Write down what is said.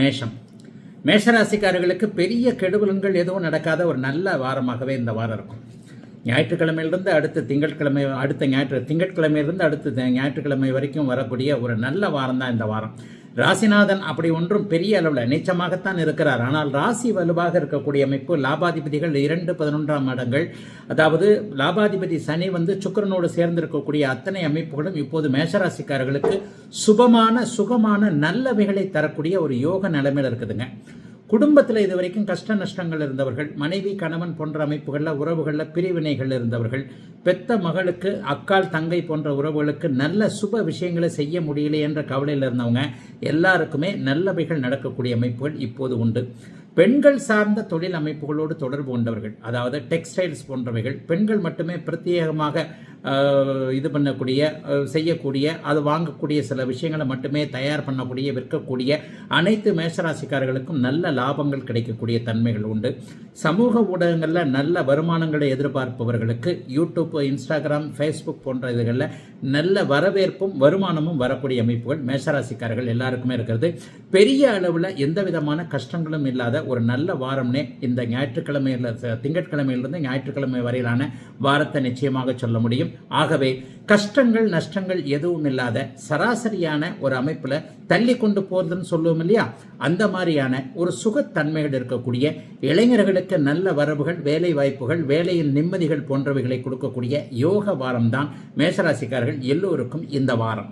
மேஷம். மேஷராசிக்காரர்களுக்கு பெரிய கெடுபலன்கள் எதுவும் நடக்காத ஒரு நல்ல வாரமாகவே இந்த வாரம் இருக்கும். ஞாயிற்றுக்கிழமையிலிருந்து அடுத்த திங்கட்கிழமை அடுத்த ஞாயிற்று திங்கட்கிழமையிலிருந்து அடுத்த ஞாயிற்றுக்கிழமை வரைக்கும் வரக்கூடிய ஒரு நல்ல வாரம் தான் இந்த வாரம். ராசிநாதன் அப்படி ஒன்றும் பெரிய அளவில் நீச்சமாகத்தான் இருக்கிறார். ஆனால் ராசி வலுவாக இருக்கக்கூடிய அமைப்பு லாபாதிபதிகள் இரண்டு பதினொன்றாம் இடங்கள். அதாவது லாபாதிபதி சனி வந்து சுக்கிரனோடு சேர்ந்து இருக்கக்கூடிய அத்தனை அமைப்புகளும் இப்போது மேஷராசிக்காரர்களுக்கு சுபமான சுகமான நல்லவைகளை தரக்கூடிய ஒரு யோக நிலைமையில் இருக்குதுங்க. குடும்பத்தில் இது வரைக்கும் கஷ்ட நஷ்டங்கள் இருந்தவர்கள் மனைவி கணவன் போன்ற அமைப்புகளில் உறவுகளில் பிரிவினைகள் இருந்தவர்கள் பெத்த மகளுக்கு அக்கால் தங்கை போன்ற உறவுகளுக்கு நல்ல சுப விஷயங்களை செய்ய முடியல என்ற கவலையில் இருந்தவங்க எல்லாருக்குமே நல்லவைகள் நடக்கக்கூடிய அமைப்புகள் இப்போது உண்டு. பெண்கள் சார்ந்த தொழில் அமைப்புகளோடு தொடர்பு கொண்டவர்கள் அதாவது டெக்ஸ்டைல்ஸ் போன்றவைகள் பெண்கள் மட்டுமே பிரத்யேகமாக இது பண்ணக்கூடிய செய்யக்கூடிய அது வாங்கக்கூடிய சில விஷயங்களை மட்டுமே தயார் பண்ணக்கூடிய விற்கக்கூடிய அனைத்து மேஷராசிக்காரர்களுக்கும் நல்ல லாபங்கள் கிடைக்கக்கூடிய தன்மைகள் உண்டு. சமூக ஊடகங்களில் நல்ல வருமானங்களை எதிர்பார்ப்பவர்களுக்கு யூடியூப் இன்ஸ்டாகிராம் ஃபேஸ்புக் போன்ற இதுகளில் நல்ல வரவேற்பும் வருமானமும் வரக்கூடிய அமைப்புகள் மேஷராசிக்காரர்கள் எல்லாருக்குமே இருக்கிறது. பெரிய அளவில் எந்த விதமான கஷ்டங்களும் இல்லாத ஒரு நல்ல வாரம்னே இந்த ஞாயிற்றுக்கிழமையில் திங்கட்கிழமையிலிருந்து ஞாயிற்றுக்கிழமை வரையிலான வாரத்தை நிச்சயமாக சொல்ல முடியும். ஆகவே கஷ்டங்கள் நஷ்டங்கள் எதுவும் இல்லாத சராசரியான ஒரு அமைப்பில் தள்ளி கொண்டு போகிறதுன்னு சொல்லுவோம் இல்லையா? அந்த மாதிரியான ஒரு சுகத்தன்மைகள் இருக்கக்கூடிய இளைஞர்களுக்கு நல்ல வரவுகள் வேலை வாய்ப்புகள் வேலையின் நிம்மதிகள் போன்றவைகளை கொடுக்கக்கூடிய யோக வாரம்தான் மேஷராசிக்காரர்கள் எல்லோருக்கும் இந்த வாரம்.